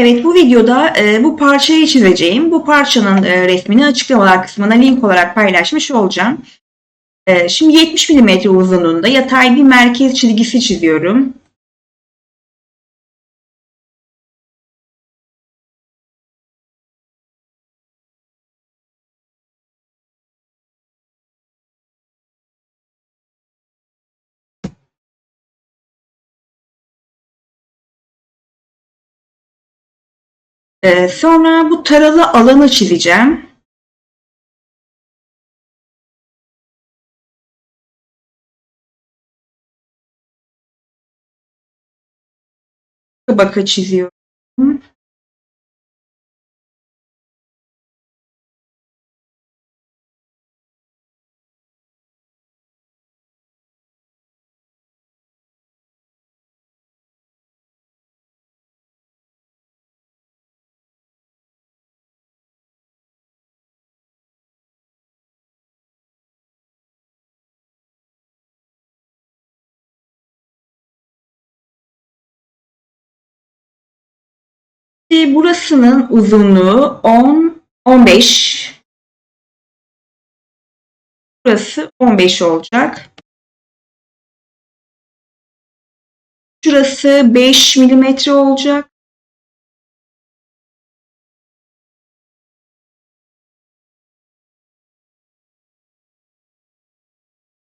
Evet bu videoda e, bu parçayı çizeceğim. Bu parçanın e, resmini açıklamalar kısmına link olarak paylaşmış olacağım. E, şimdi 70 mm uzunluğunda yatay bir merkez çizgisi çiziyorum. E, sonra bu taralı alanı çizeceğim. Tabaka çiziyorum. Burasının uzunluğu 10 15 Burası 15 olacak. Şurası 5 milimetre olacak.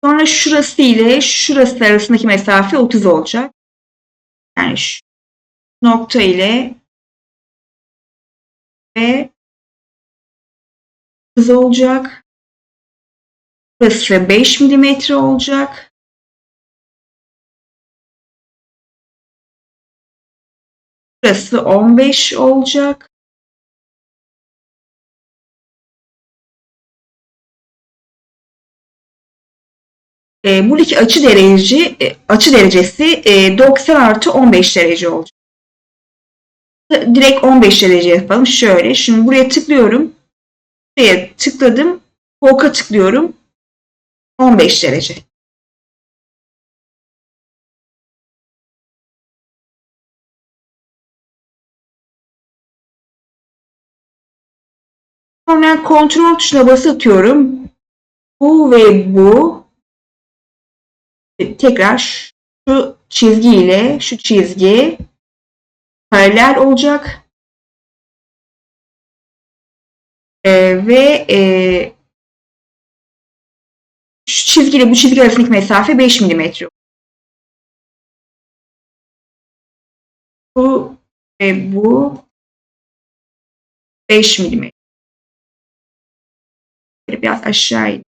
Sonra şurası ile şurası arasındaki mesafe 30 olacak. Yani şu nokta ile ve 30 olacak. Burası 5 milimetre olacak. Burası 15 olacak. E, buradaki açı derece e, açı derecesi e, 90 artı 15 derece olacak. Direkt 15 derece yapalım. Şöyle. Şimdi buraya tıklıyorum. Buraya tıkladım. Oka tıklıyorum. 15 derece. Sonra kontrol tuşuna basıyorum. Bu ve bu tekrar şu çizgi ile şu çizgi paralel olacak. Ee, ve e, şu çizgiyle bu çizgi arasındaki mesafe 5 milimetre. Bu ve bu 5 milimetre. Böyle biraz aşağı.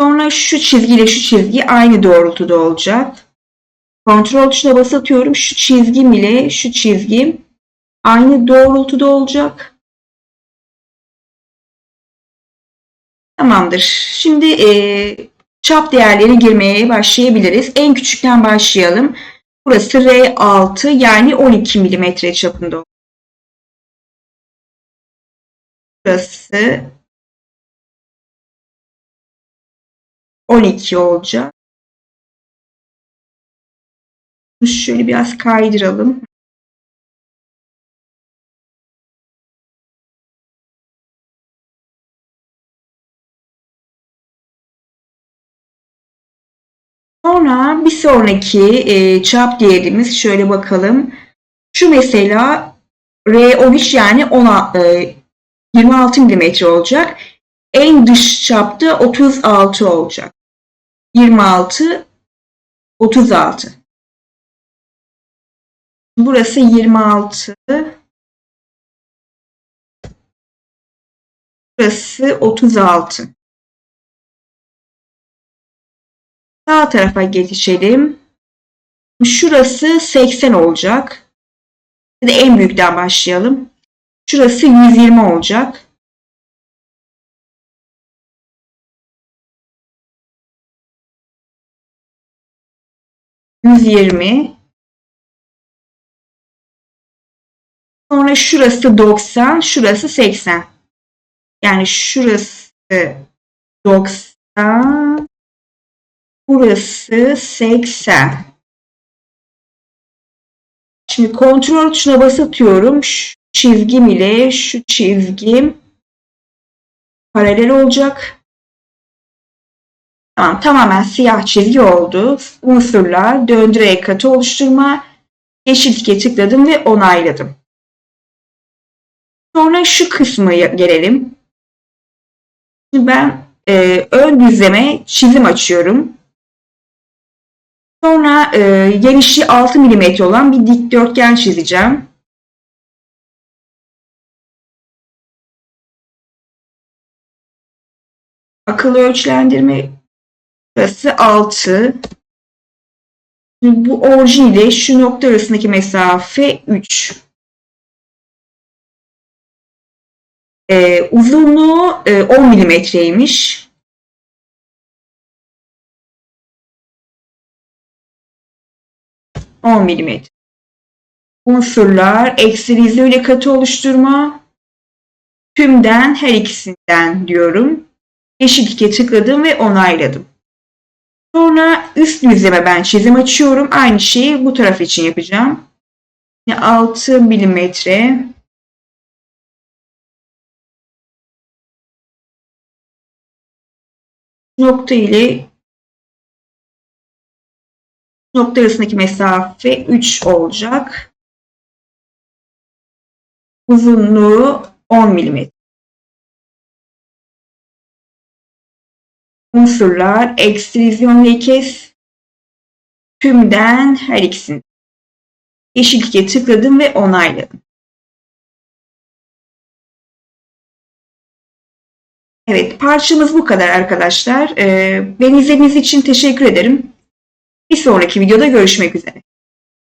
Sonra şu çizgiyle şu çizgi aynı doğrultuda olacak. Kontrol tuşuna basatıyorum. Şu çizgim ile şu çizgim aynı doğrultuda olacak. Tamamdır. Şimdi e, çap değerleri girmeye başlayabiliriz. En küçükten başlayalım. Burası R6 yani 12 mm çapında. Burası 12 olacak. Şöyle biraz kaydıralım. Sonra bir sonraki e, çap değerimiz şöyle bakalım. Şu mesela R13 yani 10, e, 26 mm olacak. En dış çapta 36 olacak. 26 36. Burası 26. Burası 36. Sağ tarafa geçelim. Şurası 80 olacak. En büyükten başlayalım. Şurası 120 olacak. Yüz yirmi. Sonra şurası 90, şurası 80. Yani şurası 90, burası 80. Şimdi kontrol tuşuna basatıyorum. Şu çizgim ile şu çizgim paralel olacak. Tamam, tamamen siyah çizgi oldu. Unsurlar, döndürerek katı oluşturma, yeşil tike tıkladım ve onayladım. Sonra şu kısmı gelelim. Şimdi ben e, ön düzleme çizim açıyorum. Sonra e, genişliği 6 mm olan bir dikdörtgen çizeceğim. Akıllı ölçülendirme burası 6. Şimdi bu orijin ile şu nokta arasındaki mesafe 3. Ee, uzunluğu e, 10 milimetreymiş. On milimetre. Unsurlar, ekstralizle ile katı oluşturma. Tümden her ikisinden diyorum. Yeşil tike tıkladım ve onayladım. Sonra üst düzleme ben çizim açıyorum. Aynı şeyi bu taraf için yapacağım. Yine 6 milimetre nokta ile nokta arasındaki mesafe 3 olacak. Uzunluğu 10 mm. Unsurlar, ekstrizyon ve kes tümden her ikisini. Yeşil tike tıkladım ve onayladım. Evet, parçamız bu kadar arkadaşlar. Ee, beni izlediğiniz için teşekkür ederim. Bir sonraki videoda görüşmek üzere.